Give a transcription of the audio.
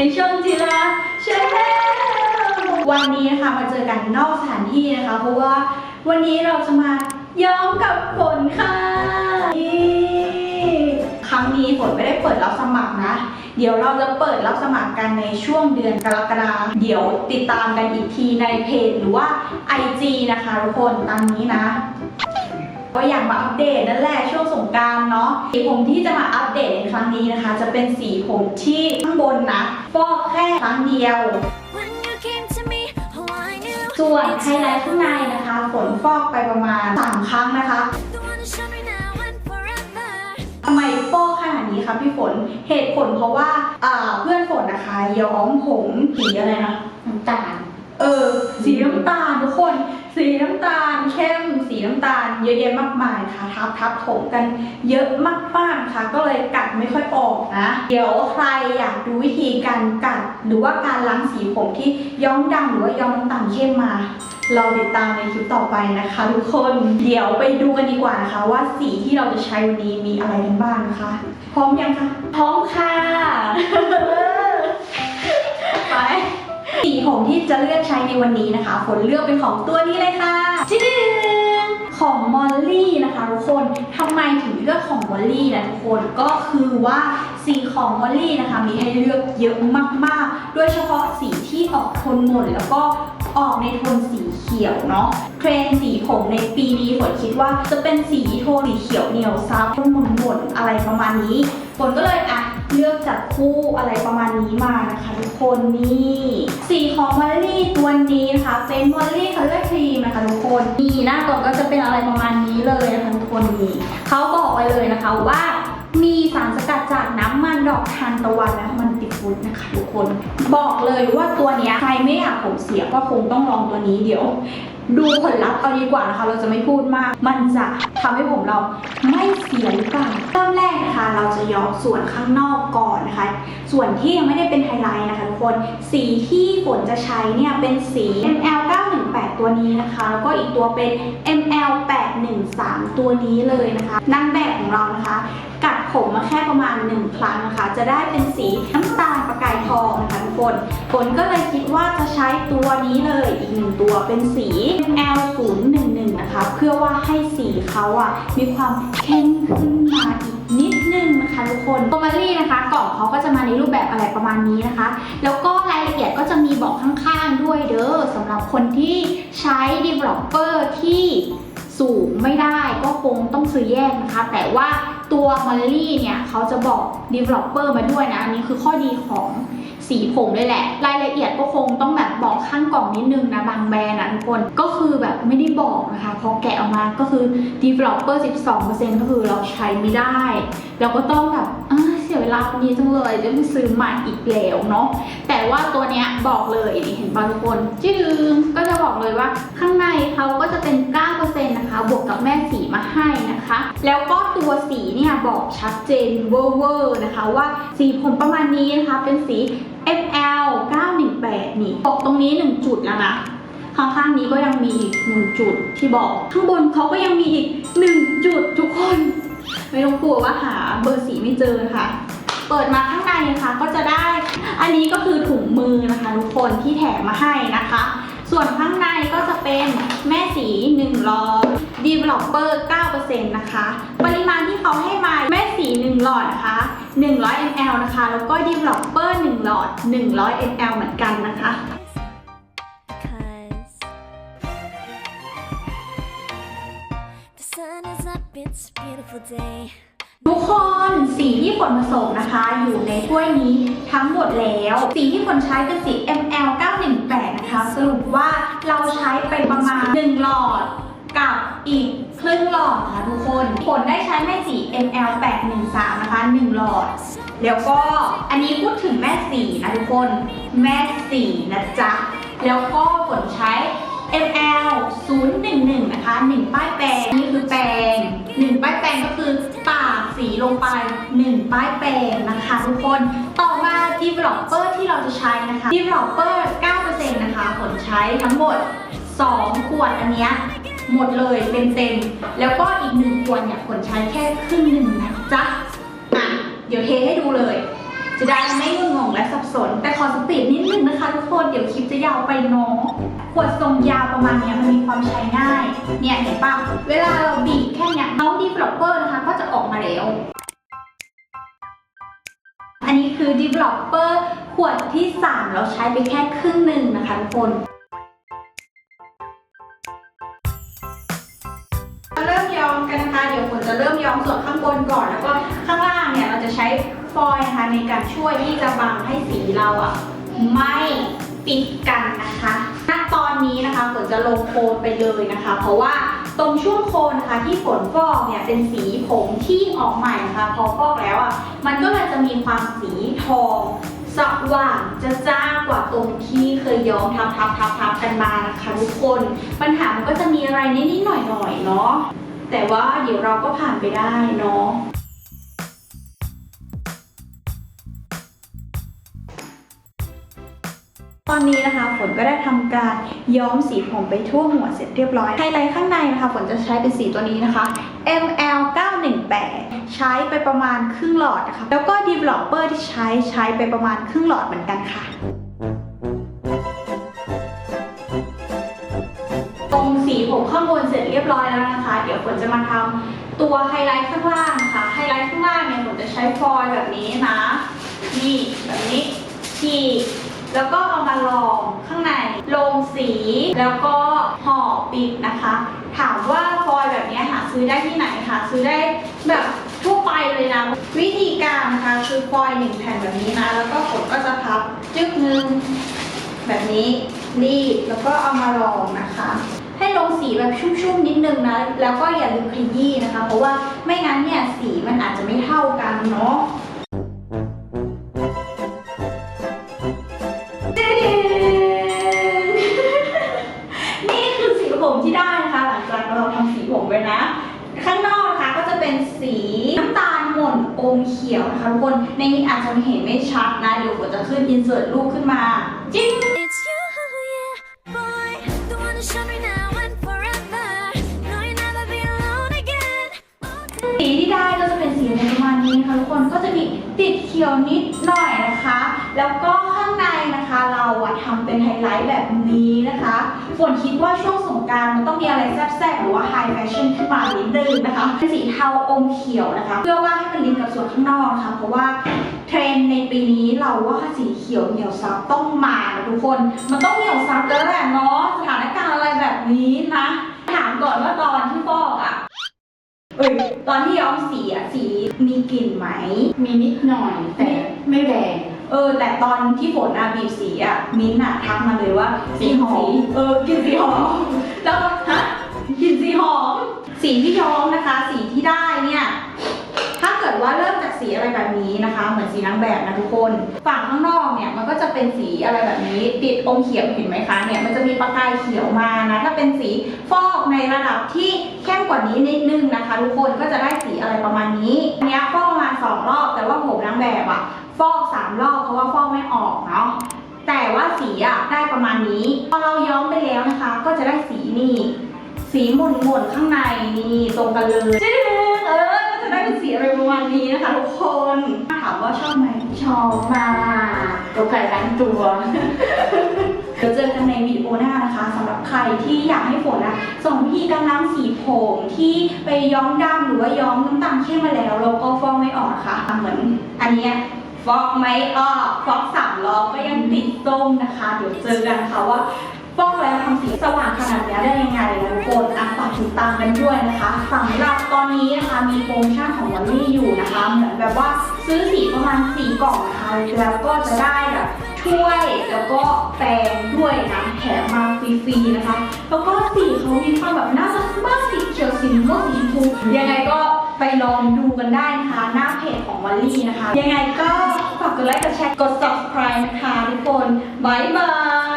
ในช่องจิราชาแนลวันนี้นะคะมาเจอกันนอกสถานที่นะคะ เพราะว่าวันนี้เราจะมาย้อมกับฝนค่ะนี่ครั้งนี้ฝนไม่ได้เปิดรับสมัครนะ เดี๋ยวเราจะเปิดรับสมัครกันในช่วงเดือนกรกฎาคมเดี๋ยวติดตามกันอีกทีในเพจหรือว่า IG นะคะทุกคนตามนี้นะ ก็อยากมาอัปเดตนั่นแหละช่วงสงกรารเนาะสีผมที่จะมาอัปเดตในครั้งนี้นะคะ จะเป็นสีผมที่ข้างบนนะฟอกแค่ครั้งเดียว When you came to me, oh I knew ส่วนไฮไลท์ข้างในนะคะฝนฟอกไปประมาณ3ครั้งนะคะ the one to show me now and forever. ทำไมฟอกขนาดนี้คะพี่ฝนเหตุผลเพราะว่าอ่าเพื่อนฝนนะคะย้อมผมสีอะไรนะน้ำตาลเออสีน้ำตาลทุกคน สีน้ำตาลเข้ม สีน้ำตาลเยอะแยะมากมายค่ะทับทับถมกันเยอะมากๆค่ะ ก็เลยกัดไม่ค่อยออกนะ เดี๋ยวใครอยากดูวิธีการกัด หรือว่าการล้างสีผมที่ย้อมดำหรือว่าย้อมน้ำตาลเข้มมาเราติดตามในคลิปต่อไปนะคะทุกคนเดี๋ยวไปดูกันดีกว่านะคะว่าสีที่เราจะใช้วันนี้มีอะไรกันบ้างนะคะ พร้อมยังคะพร้อมค่ะไป สีผมที่จะเลือกใช้ในวันนี้นะคะ ฝนเลือกเป็นของตัวนี้เลยค่ะจิ๊ดของมอลลี่นะคะทุกคนทำไมถึงเลือกของมอลลี่นะทุกคนก็คือว่าสีของมอลลี่นะคะมีให้เลือกเยอะมากๆ โดยเฉพาะสีที่ออกโทนหม่นแล้วก็ออกในโทนสีเขียวเนาะเทรนสีผมในปีนี้ฝนคิดว่าจะเป็นสีโทนสีเขียวเหนียวซับโทนหม่นๆอะไรประมาณนี้ฝนก็เลยอะ เลือกจากคู่อะไรประมาณนี้มานะคะทุกคนนี่สีของมอลลี่ตัวนี้นะคะเป็นมอลลี่คัลเลอร์ครีมนะคะทุกคนนี่หน้าตรงก็จะเป็นอะไรประมาณนี้เลยนะคะทุกคนนี่เขาบอกไว้เลยนะคะว่ามีสารสกัดจากน้ำมันดอกทานตะวันและมันติฟูดนะคะทุกคน บอกเลยว่าตัวนี้ใครไม่อยากผมเสียก็คงต้องลองตัวนี้เดี๋ยว ดูผลลัพธ์เอาดีกว่านะคะ เราจะไม่พูดมาก มันจะทำให้ผมเราไม่เสียหรือเปล่าเริ่มแรกนะคะ เราจะย้อมส่วนข้างนอกก่อนนะคะ ส่วนที่ยังไม่ได้เป็นไฮไลท์นะคะทุกคน สีที่ฝนจะใช้เนี่ยเป็นสี ML 918 ตัวนี้นะคะ แล้วก็อีกตัวเป็น ML 813 ตัวนี้เลยนะคะนางแบบของเรานะคะ กัดผมมาแค่ประมาณ 1 ครั้งนะคะ จะได้เป็นสีน้ำตาลประกายทองนะคะทุกคนฝนก็เลยคิดว่าจะใช้ตัวนี้เลยอีกหนึ่งตัวเป็นสี ML011 นะคะ เพื่อว่าให้สีเขาอะมีความเข้มขึ้นมาอีกนิดนึงนะคะทุกคนโอมารี่นะคะกล่องเขาก็จะมาในรูปแบบอะไรประมาณนี้นะคะ แล้วก็ราย เอียดก็จะมีบอกข้างๆด้วยเด้อสำหรับคนที่ใช้ developer ที่สูงไม่ได้ก็คงต้องซื้อแยกนะคะ แต่ว่าตัวมอลลี่เนี่ยเขาจะบอก developer มาด้วยนะ อันนี้คือข้อดีของสีผมเลยแหละ รายละเอียดก็คงต้องแบบบอกข้างกล่องนิดนึงนะ บางแบรนด์นะทุกคน ก็คือแบบไม่ได้บอกนะคะ พอแกะออกมาก็คือ developer 12%ก็คือเราใช้ไม่ได้ เราก็ต้องแบบ เสียเวลาคนนี้จังเลยจะไปซื้อใหม่อีกแล้วเนาะแต่ว่าตัวเนี้ยบอกเลยเห็นป่ะทุกคนจืงก็จะบอกเลยว่าข้างในเขาก็จะเป็น 9%นะคะ บวกกับแม่สีมาให้นะคะ แล้วก็ตัวสีเนี่ยบอกชัดเจนเวอร์นะคะว่าสีผมประมาณนี้นะคะเป็นสี FL 918 นี่บอกตรงนี้ 1 จุดแล้วนะข้างๆนี้ก็ยังมีอีก1จุดที่บอก ข้างบนเขาก็ยังมีอีก1จุดทุกคน ไม่ต้องกลัวว่าหาเบอร์สีไม่เจอนะคะ เปิดมาข้างในนะคะก็จะได้ อันนี้ก็คือถุงมือนะคะทุกคนที่แถมมาให้นะคะ ส่วนข้างในก็จะเป็นแม่สี1หลอด developer 9%นะคะ ปริมาณที่เขาให้มาแม่สี 1 หลอดนะคะ 100 ml นะคะ แล้วก็ developer 1 หลอด 100 ml เหมือนกันนะคะ ทุกคนสีที่ฝนผสมนะคะ อยู่ในถ้วยนี้ทั้งหมดแล้ว สีที่ฝนใช้เป็นสี ML 918นะคะ สรุปว่าเราใช้ไปประมาณ 1 หลอดกับอีกครึ่งหลอดค่ะทุกคนฝนได้ใช้แม่สี ML 813นะคะ 1 หลอด แล้วก็อันนี้พูดถึงแม่สีนะทุกคน แม่สีนะจ๊ะ แล้วก็ฝนใช้ ML 011 นะคะ 1 ป้ายแปรงนี่คือแปรง1 ป้ายแปรงก็คือปากสีลงไป 1 ป้ายแปรงนะคะทุกคน ต่อมา developer ที่เราจะใช้นะคะ developer 9%นะคะฝนใช้ทั้งหมด 2 ขวดอันเนี้ยหมดเลยเต็มๆ แล้วก็อีก1ขวดเนี่ยฝนใช้แค่ครึ่งหนึ่งนะจ๊ะ อะ เดี๋ยวเทให้ดูเลย จะได้ไม่งงงและสับสน แต่ขอสปีดนิดนึงนะคะทุกคนเดี๋ยวคลิปจะยาวไปเน้องขวดทรงยาวประมาณนี้มันมีความใช้ง่าย เนี่ยเห็นปะเวลาเราบีบแค่เนี้ยเมาส์ developer นะคะก็จะออกมาแล้วอันนี้คือ developer ขวดที่ 3 เราใช้ไปแค่ครึ่งหนึ่งนะคะทุกคนเริ่มย้อมกันนะคะ เดี๋ยวฝนจะเริ่มย้อมส่วนข้างบนก่อน แล้วก็ข้างล่างเนี่ยเราจะใช้ ฟอยล์นะคะในการช่วยที่จะบังให้สีเราอะไม่ปิดกันนะคะณตอนนี้นะคะฝนจะลงโคนไปเลยนะคะ เพราะว่าตรงช่วงโคนนะคะที่ฝนฟอกเนี่ยเป็นสีผมที่ออกใหม่นะคะพอฟอกแล้วอะมันก็เลยจะมีความสีทองสว่างจะจ้ากว่าตรงที่เคยย้อมทับทับทับทับกันมานะคะทุกคน ปัญหามันก็จะมีอะไรนิดๆหน่อยๆเนาะแต่ว่าเดี๋ยวเราก็ผ่านไปได้เนาะ ตอนนี้นะคะฝนก็ได้ทำการย้อมสีผมไปทั่วหัวเสร็จเรียบร้อยไฮไลท์ข้างในนะคะฝนจะใช้เป็นสีตัวนี้นะคะ ML 918ใช้ไปประมาณครึ่งหลอดนะคะ แล้วก็ developer ที่ใช้ใช้ไปประมาณครึ่งหลอดเหมือนกันค่ะตรงสีผมข้างบนเสร็จเรียบร้อยแล้วนะคะ เดี๋ยวฝนจะมาทำตัวไฮไลท์ข้างล่างค่ะไฮไลท์ข้างล่างเนี่ยฝนจะใช้ฟอยล์แบบนี้นะนี่แบบนี้ฉีก แล้วก็เอามาลองข้างในลงสีแล้วก็ห่อปิดนะคะ ถามว่าฟอยล์แบบนี้หาซื้อได้ที่ไหนคะซื้อได้แบบทั่วไปเลยนะ วิธีการนะคะคือฟอยล์หนึ่งแผ่นแบบนี้นะ แล้วก็ฝนก็จะพับจึ๊กนึงแบบนี้รีดแล้วก็เอามาลองนะคะ ให้ลงสีแบบชุ่มๆนิดนึงนะ แล้วก็อย่าลืมขยี้นะคะ เพราะว่าไม่งั้นเนี่ยสีมันอาจจะไม่เท่ากันเนาะ ม่นอมเขียวนะคะทุกคน ในนี้อาจจะเห็นไม่ชัดนะ เดี๋ยวผมจะขึ้นอินเสิร์ตรูปขึ้นมา จิ้ม It's you, yeah, boy. The one to show me now and forever. No, you'll never be alone again. Oh, สีที่ได้ก็จะเป็นสีในประมาณนี้นะคะทุกคนก็จะมีติดเขียวนิดหน่อยนะคะ แล้วก็ข้างในนะคะ เราอะทำเป็นไฮไลท์แบบนี้นะคะฝนคิดว่าช่วงสงการมันต้องมีอะไรแซ่บๆหรือว่าไฮแฟชั่นขึ้นมานิดนึงนะคะเป็นสีเทาอมเขียวนะคะ เพื่อว่าให้มันลิงก์กับส่วนข้างนอกนะคะเพราะว่าเทรนในปีนี้เราว่าสีเขียวเหนียวซับต้องมานะทุกคน มันต้องเหนียวซับแล้วแหละเนาะสถานการณ์อะไรแบบนี้นะ ถามก่อนว่าตอนที่ฟอกอะเอ้ยตอนที่ย้อมสีอะสีมีกลิ่นไหม มีนิดหน่อยแต่ไม่แรง เออแต่ตอนที่ฝนอะบีบสีอะมิ้นท์อะทักมาเลยว่าสีหอมเออกลิ่นสีหอมแล้วก็ฮะกลิ่นสีหอม สีที่ย้อมนะคะ สีที่ได้เนี่ยถ้าเกิดว่าเริ่มจากสีอะไรแบบนี้นะคะ เหมือนสีนางแบบนะทุกคน ฝั่งข้างนอกเนี่ยมันก็จะเป็นสีอะไรแบบนี้ ติดอมเขียวเห็นไหมคะเนี่ยมันจะมีประกายเขียวมานะถ้าเป็นสีฟอกในระดับที่เข้มกว่านี้นิดนึงนะคะ ทุกคนก็จะได้สีอะไรประมาณนี้อันเนี้ยฟอกประมาณสองรอบแต่ว่าผมนางแบบอะฟอกสามรอบเพราะว่าฟอกไม่ออกเนาะแต่ว่าสีอะได้ประมาณนี้พอเราย้อมไปแล้วนะคะ ก็จะได้สีนี่สีหม่นหม่นๆข้างในนี่ตรงกันเลย ว่าชอบไหมชอบมากตัวไก่ล้างตัว เดี๋ยวเจอกันในวิดีโอหน้านะคะสำหรับใครที่อยากให้ฝนนะส่งวิธีการล้างสีผมที่ไปย้อมดำหรือว่าย้อมน้ำตาลเข้มมาแล้วแล้วก็ฟอกไม่ออกค่ะ เหมือนอันเนี้ยฟอกไม่ออกฟอกสามรอก็ยังติดส้มนะคะ เดี๋ยวเจอกันค่ะว่า ฟอกแล้วทำสีสว่างขนาดนี้ได้ยังไงนะทุกคนอะฝากติดตามกันด้วยนะคะสำหรับตอนนี้นะคะมีโปรโมชั่นของวันนี้อยู่นะคะ เหมือนแบบว่าซื้อสีประมาณ4กล่องนะคะแล้วก็จะได้แบบถ้วยแล้วก็แปรงด้วยนะแถมมาฟรีๆนะคะ แล้วก็สีเขามีความแบบน่ารักมากสีเขียวสีม่วงสีชมพูยังไงก็ไปลองดูกันได้นะคะหน้าเพจของวัลลี่นะคะ ยังไงก็ฝากกดไลค์กดแชร์กด subscribe นะคะทุกคนบายบาย